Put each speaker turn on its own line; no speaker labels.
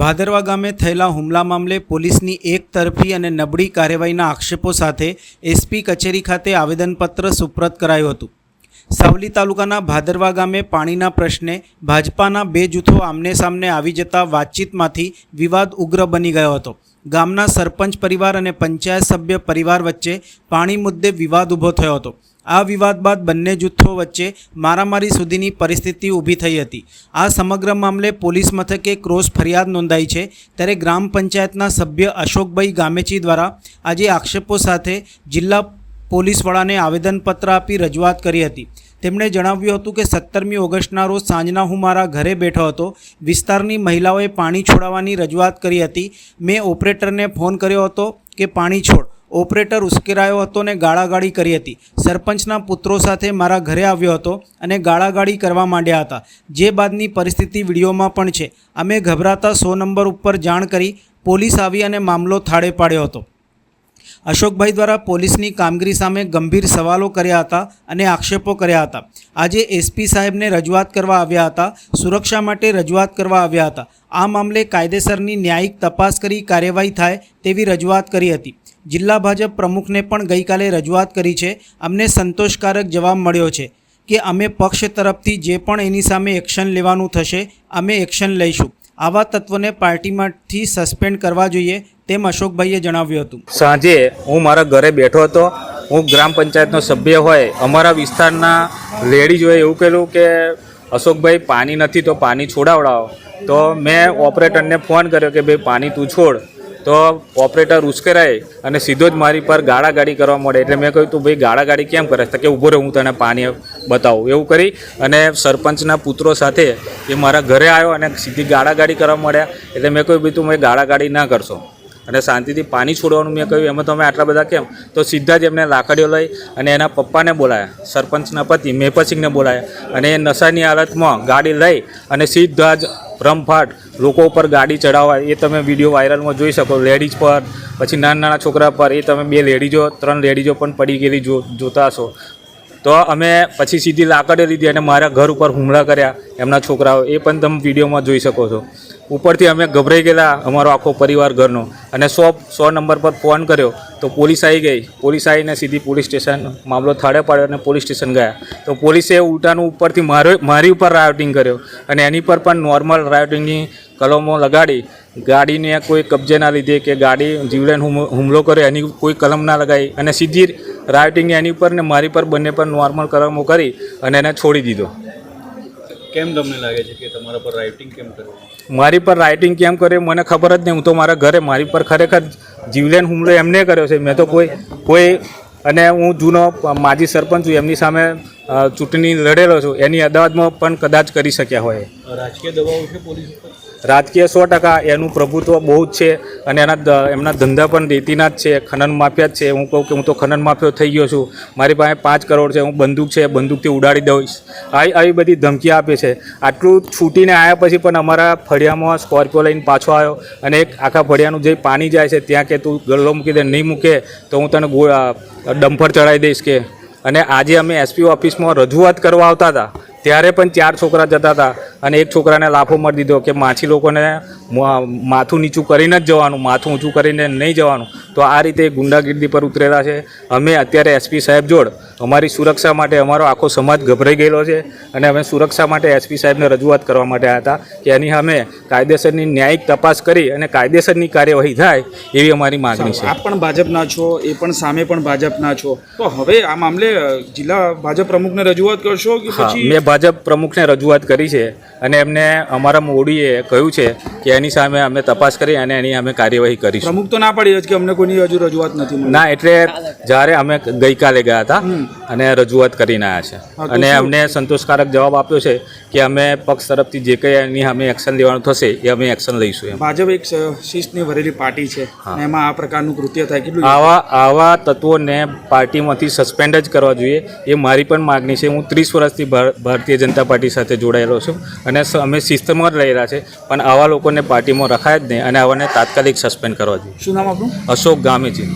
ભાદરવા ગામે થયેલા હુમલા મામલે પોલીસની એક તરફી અને નબળી કાર્યવાહીના આક્ષેપો સાથે એસપી કચેરી ખાતે આવેદનપત્ર સુપ્રત કરાયું હતું. સાવલી તાલુકાના ભાદરવા ગામે પાણીના પ્રશ્ને ભાજપાના બે જૂથો આમને સામને આવી જતા વાતચીતમાંથી વિવાદ ઉગ્ર બની ગયો હતો. ગામના સરપંચ પરિવાર અને પંચાયત સભ્ય પરિવાર વચ્ચે પાણી મુદ્દે વિવાદ ઊભો થયો હતો. આ વિવાદ બાદ બંને જૂથો વચ્ચે મારામારી સુધીની પરિસ્થિતિ ઊભી થઈ હતી. આ સમગ્ર મામલે પોલીસ મથકે ક્રોસ ફરિયાદ નોંધાઈ છે. ત્યારે ગ્રામ પંચાયતના સભ્ય અશોકભાઈ ગામેચી દ્વારા આજે આક્ષેપો સાથે જિલ્લા પોલીસ વડાને આવેદનપત્ર આપી રજૂઆત કરી હતી. તેમણે જણાવ્યું હતું કે સત્તરમી ઓગસ્ટના રોજ સાંજના હું મારા ઘરે બેઠો હતો. વિસ્તારની મહિલાઓએ પાણી છોડાવવાની રજૂઆત કરી હતી. મેં ઓપરેટરને ફોન કર્યો હતો કે પાણી છોડ. ઓપરેટર ઉશ્કેરાયો હતો અને ગાળાગાળી કરી હતી. સરપંચના પુત્રો સાથે મારા ઘરે આવ્યો હતો અને ગાળાગાળી કરવા માંડ્યા હતા. જે બાદની પરિસ્થિતિ વિડીયોમાં પણ છે. અમે ગભરાતા સો નંબર ઉપર જાણ કરી પોલીસ આવી અને મામલો થાળે પાડ્યો હતો. અશોકભાઈ દ્વારા પોલીસની કામગીરી સામે ગંભીર સવાલો કર્યા હતા અને આક્ષેપો કર્યા હતા. આજે એસપી સાહેબને રજૂઆત કરવા આવ્યા હતા. સુરક્ષા માટે રજૂઆત કરવા આવ્યા હતા. આ મામલે કાયદેસરની ન્યાયિક તપાસ કરી કાર્યવાહી થાય તેવી રજૂઆત કરી હતી. જિલ્લા ભાજપ પ્રમુખને પણ ગઈકાલે રજૂઆત કરી છે. અમને સંતોષકારક જવાબ મળ્યો છે કે અમે પક્ષ તરફથી જે પણ એની સામે એક્શન લેવાનું થશે, અમે એક્શન લઈશું. આવા તત્વને પાર્ટીમાંથી સસ્પેન્ડ કરવા જોઈએ તેમ અશોકભાઈએ જણાવ્યું હતું.
સાંજે હું મારા ઘરે બેઠો હતો. હું ગ્રામ પંચાયતનો સભ્ય હોય, અમારા વિસ્તારના લેડીઝ હોય એવું કહેલું કે, અશોકભાઈ, પાણી નથી તો પાણી છોડાવડાવો. તો મેં ઓપરેટરને ફોન કર્યો કે, ભાઈ, પાણી તું છોડ. તો ઓપરેટર ઉશ્કેરાય અને સીધો જ મારી પર ગાળાગાડી કરવા મળે એટલે મેં કહ્યું તું ભાઈ ગાળાગાડી કેમ કરે? તો કે ઊભો રહે, હું તને પાણી બતાવું. એવું કરી અને સરપંચના પુત્રો સાથે એ મારા ઘરે આવ્યો અને સીધી ગાળાગાડી કરવા મળ્યા એટલે મેં કહ્યું ભાઈ તું મેં ગાળાગાડી ના કરશો. અને શાંતિથી પાણી છોડવાનું મેં કહ્યું, એમાં તમે આટલા બધા કેમ? તો સીધા જ એમને લાકડીઓ લઈ અને એના પપ્પાને બોલાયા. સરપંચના પતિ મેપસિંહને બોલાયા. અને એ નશાની હાલતમાં ગાડી લઈ અને સીધા જ રમફાટ, લોકો ઉપર ગાડી ચડાવવા, એ તમે વીડિયો વાયરલમાં જોઈ શકો. લેડીઝ પર, પછી નાના નાના છોકરા પર, એ તમે બે લેડીઝો, ત્રણ લેડીઝો પણ પડી ગયેલી જો, જોતા હશો. તો અમે પછી સીધી લાકડે લીધી અને મારા ઘર ઉપર હુમલા કર્યા, એમના છોકરાઓ. એ પણ તમે વિડીયોમાં જોઈ શકો છો. ઉપરથી અમે ગભરાઈ ગયેલા અમારો આખો પરિવાર ઘરનો. અને સો સો નંબર પર ફોન કર્યો, તો પોલીસ આવી ગઈ. પોલીસ આવીને સીધી પોલીસ સ્ટેશન મામલો થાળે પાડ્યો અને પોલીસ સ્ટેશન ગયા. તો પોલીસે ઉલટાનું ઉપરથી મારો, મારી ઉપર રાયોટિંગ કર્યો. અને એની પર પણ નોર્મલ રાયોટિંગની કલમો લગાડી. ગાડીને કોઈ કબજે ના લીધે કે ગાડી હુમ- હુમલો કર્યો, એની કોઈ કલમ ના લગાવી અને સીધી રાયોટિંગ એની ઉપર ને મારી પર બંને પર નોર્મલ કલમો કરી અને એને છોડી દીધો.
કેમ તમને લાગે છે કે તમારા પર રાઇટિંગ કેમ કરે?
મારી પર રાઇટિંગ કેમ કરે મને ખબર જ નહીં. હું તો મારા ઘરે મારી પર ખરેખર જીવલેન હુમલો એમને કર્યો છે. મેં તો કોઈ કોઈ અને હું જૂનો માજી સરપંચ છું. એમની સામે ચૂંટણી લડેલો છું. એની અદાવતમાં પણ કદાચ કરી શક્યા હોય.
રાજકીય દબાવ છે પોલીસ
રાજકીય સો ટકા એનું પ્રભુત્વ બહુ જ છે અને એના એમના ધંધા પણ રેતીના જ છે, ખનન માફિયા જ છે. હું કહું કે હું તો ખનન માફિયો થઈ ગયો છું. મારી પાસે પાંચ કરોડ છે, હું બંદૂક છે, બંદૂકથી ઉડાડી દઈશ આવી આવી બધી ધમકી આપે છે. આટલું છૂટીને આવ્યા પછી પણ અમારા ફળિયામાં સ્કોર્પિયો લઈને પાછો આવ્યો અને એક આખા ફળિયાનું જે પાણી જાય છે, ત્યાં કે તું ગલ્લો મૂકી દે, નહીં મૂકે, તો હું તને ડમ્ફર ચડાવી દઈશ કે. અને આજે અમે એસપી ઓફિસમાં રજૂઆત કરવા આવતા હતા. ત્યારે પણ ચાર છોકરા જતા હતા અને એક છોકરાને લાફો મારી દીધો કે માછી લોકોને માથું નીચું કરીને જ જવાનું, માથું ઊંચું કરીને નહીં જવાનું. તો આ રીતે ગુંડાગીર્દી પર ઉતરેલા છે. અમે અત્યારે એસપી સાહેબ જોડ અમારી સુરક્ષા માટે અમારો આખો સમાજ ગભરાઈ ગયેલો છે અને અમે સુરક્ષા માટે એસપી સાહેબને રજૂઆત કરવા માટે આવ્યા હતા કે એની અમે કાયદેસરની ન્યાયિક તપાસ કરી અને કાયદેસરની કાર્યવાહી થાય એવી અમારી માગણી છે.
આપ પણ ભાજપના છો એ પણ સામે પણ ભાજપના છો. તો હવે આ મામલે જિલ્લા ભાજપ પ્રમુખને રજૂઆત કરશો કે પછી?
મેં ભાજપ પ્રમુખને રજૂઆત કરી છે અને એમને અમારા મોડીએ કહ્યું છે કે એની સામે અમે તપાસ કરી અને એની અમે કાર્યવાહી કરીશું.
પ્રમુખ તો ના પડી જ કે અમને કોઈની હજુ રજૂઆત નથી
ના એટલે જ્યારે અમે ગઈકાલે ગયા હતા અને રજૂઆત કરીને આવ્યા છે. અને અમને સંતોષકારક જવાબ આપ્યો છે કે અમે પક્ષ તરફથી જે કંઈ એની અમે એક્શન લેવાનું થશે એ અમે એક્શન લઈશું
ભાજપ એક શિસ્તની ભરેલી પાર્ટી છે. એમાં આ પ્રકારનું કૃત્ય થાય કેટલું
આવા આવા તત્વોને પાર્ટીમાંથી સસ્પેન્ડ જ કરવા જોઈએ એ મારી પણ માગણી છે. હું ત્રીસ વર્ષથી ભાર- ભારતીય જનતા પાર્ટી સાથે જોડાયેલો છું અને અમે શિસ્તમાં જ રહેલા છે પણ આવા લોકોને પાર્ટીમાં રખાય જ નહીં અને આવાને તાત્કાલિક સસ્પેન્ડ કરવા જોઈએ.
શું નામ આપણું
અશોક ગામેજી.